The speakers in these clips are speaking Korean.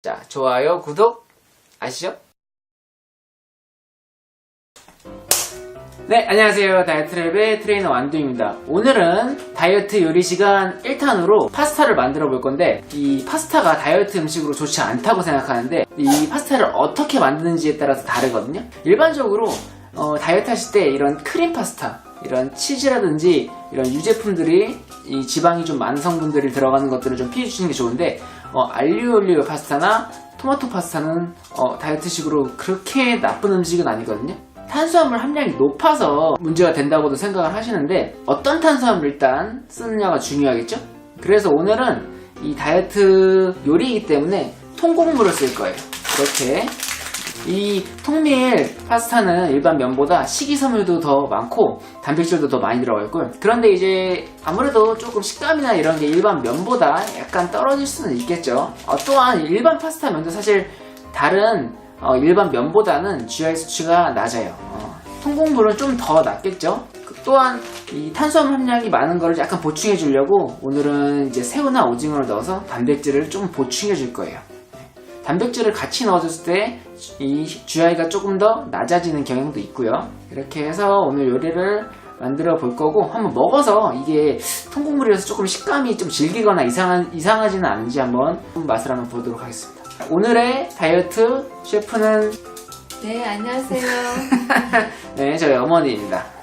자, 좋아요, 구독 아시죠? 네, 안녕하세요. 다이어트랩의 트레이너 완두입니다. 오늘은 다이어트 요리 시간 1탄으로 파스타를 만들어 볼 건데, 이 파스타가 다이어트 음식으로 좋지 않다고 생각하는데, 이 파스타를 어떻게 만드는지에 따라서 다르거든요. 일반적으로, 어, 다이어트 하실 때 이런 크림 파스타, 이런 치즈라든지 이런 유제품들이 이 지방이 좀 많은 성분들이 들어가는 것들을 좀 피해 주시는 게 좋은데, 어, 알리올리오 파스타나 토마토 파스타는 어, 다이어트식으로 그렇게 나쁜 음식은 아니거든요. 탄수화물 함량이 높아서 문제가 된다고도 생각을 하시는데 어떤 탄수화물 일단 쓰느냐가 중요하겠죠? 그래서 오늘은 이 다이어트 요리이기 때문에 통곡물을 쓸 거예요. 이렇게 이 통밀 파스타는 일반 면보다 식이섬유도 더 많고 단백질도 더 많이 들어가 있고요. 그런데 이제 아무래도 조금 식감이나 이런 게 일반 면보다 약간 떨어질 수는 있겠죠. 어, 또한 일반 파스타 면도 사실 다른 어, 일반 면보다는 GI 수치가 낮아요. 어, 통곡물은 좀 더 낮겠죠. 그 또한 이 탄수화물 함량이 많은 거를 약간 보충해 주려고 오늘은 이제 새우나 오징어를 넣어서 단백질을 좀 보충해 줄 거예요. 단백질을 같이 넣어줬을 때 이 GI가 조금 더 낮아지는 경향도 있고요. 이렇게 해서 오늘 요리를 만들어 볼 거고 한번 먹어서 이게 통곡물이라서 조금 식감이 좀 질기거나 이상한, 이상하지는 않은지 한번 맛을 한번 보도록 하겠습니다. 오늘의 다이어트 셰프는 네, 안녕하세요. 네, 저희 어머니입니다.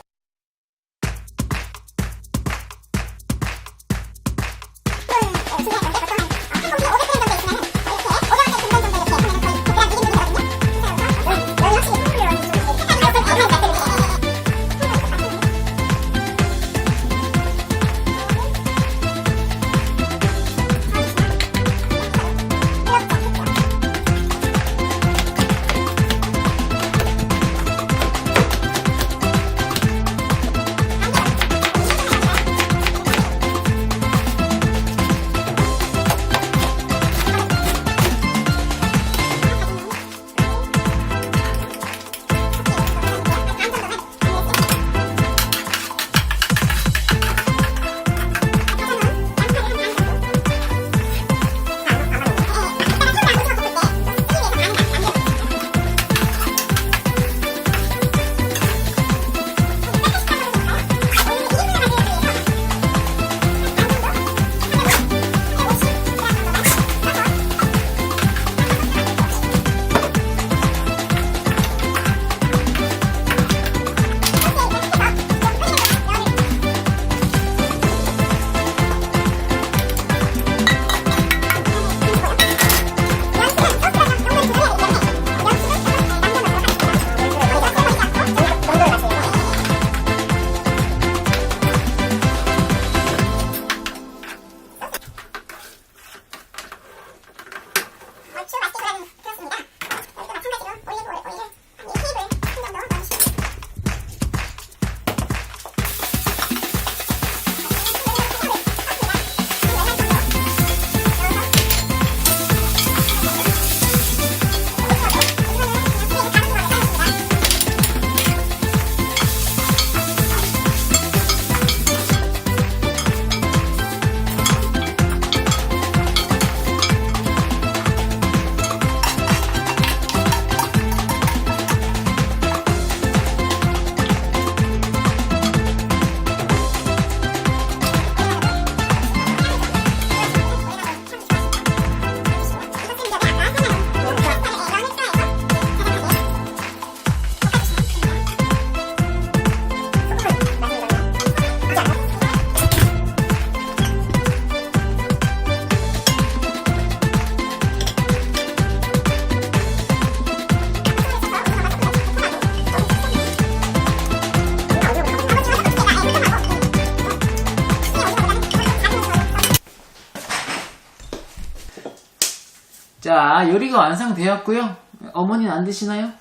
자, 요리가 완성되었고요. 어머니는 안 드시나요?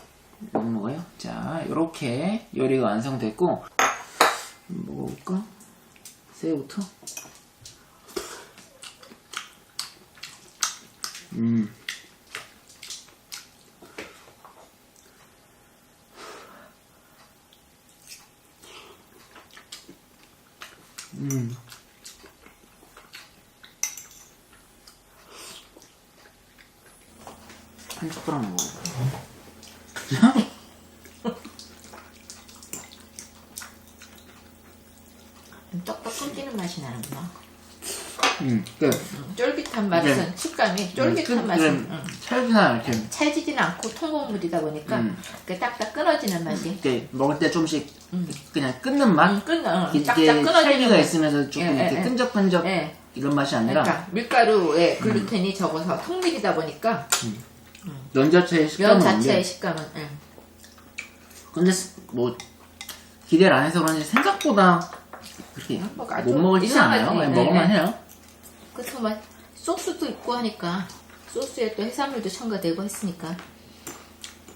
못 먹어요? 자, 이렇게 요리가 완성됐고 먹어볼까? 새우부터. 음. 음. 한 숟가락만 먹어. 떡떡 끊기는 맛이 나는구나. 음, 그, 음, 쫄깃한 맛은 네. 식감이 쫄깃한 그, 맛은 그, 음, 찰기나 이렇게, 찰지진 않고 통곡물이다 보니까 음. 그 딱딱 끊어지는 맛이 이렇게 먹을 때 좀씩 음. 그냥 끊는 맛? 음, 끊어 이게 딱딱 끊어지는 찰기가 맛. 있으면서 조금 예, 이렇게 예, 예. 끈적끈적 예. 이런 맛이 아니라 그러니까 밀가루에 글루텐이 적어서 통밀이다 보니까 면 자체의 식감은 면 자체의 식감은 예. 근데 스- 뭐 기대를 안 해서 그런지 생각보다 그렇게 못 먹을지 이상하지. 않아요. 그냥 예, 먹을만 예. 해요. 그래서 막 소스도 있고 하니까 소스에 또 해산물도 첨가되고 했으니까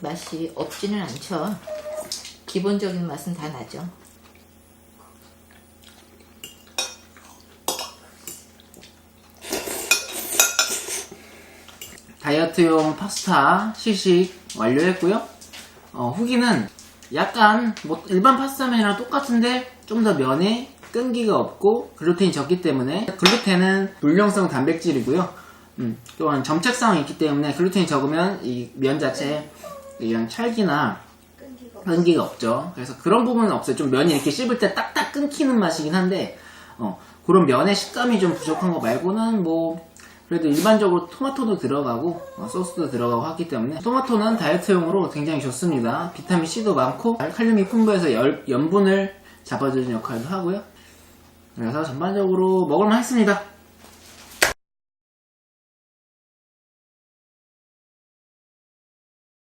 맛이 없지는 않죠. 기본적인 맛은 다 나죠. 다이어트용 파스타 시식 완료했고요. 어, 후기는 약간 뭐 일반 파스타면이랑 똑같은데 좀 더 면에 끈기가 없고 글루텐이 적기 때문에 글루텐은 불용성 단백질이고요. 음, 또한 점책성이 있기 때문에 글루텐이 적으면 이 면 자체에 이런 찰기나 끈기가 없죠. 그래서 그런 부분은 없어요. 좀 면이 이렇게 씹을 때 딱딱 끊기는 맛이긴 한데, 어, 그런 면의 식감이 좀 부족한 거 말고는 뭐, 그래도 일반적으로 토마토도 들어가고, 어, 소스도 들어가고 하기 때문에, 토마토는 다이어트용으로 굉장히 좋습니다. 비타민C도 많고, 칼륨이 풍부해서 열- 염분을 잡아주는 역할도 하고요. 그래서 전반적으로 먹을만 했습니다.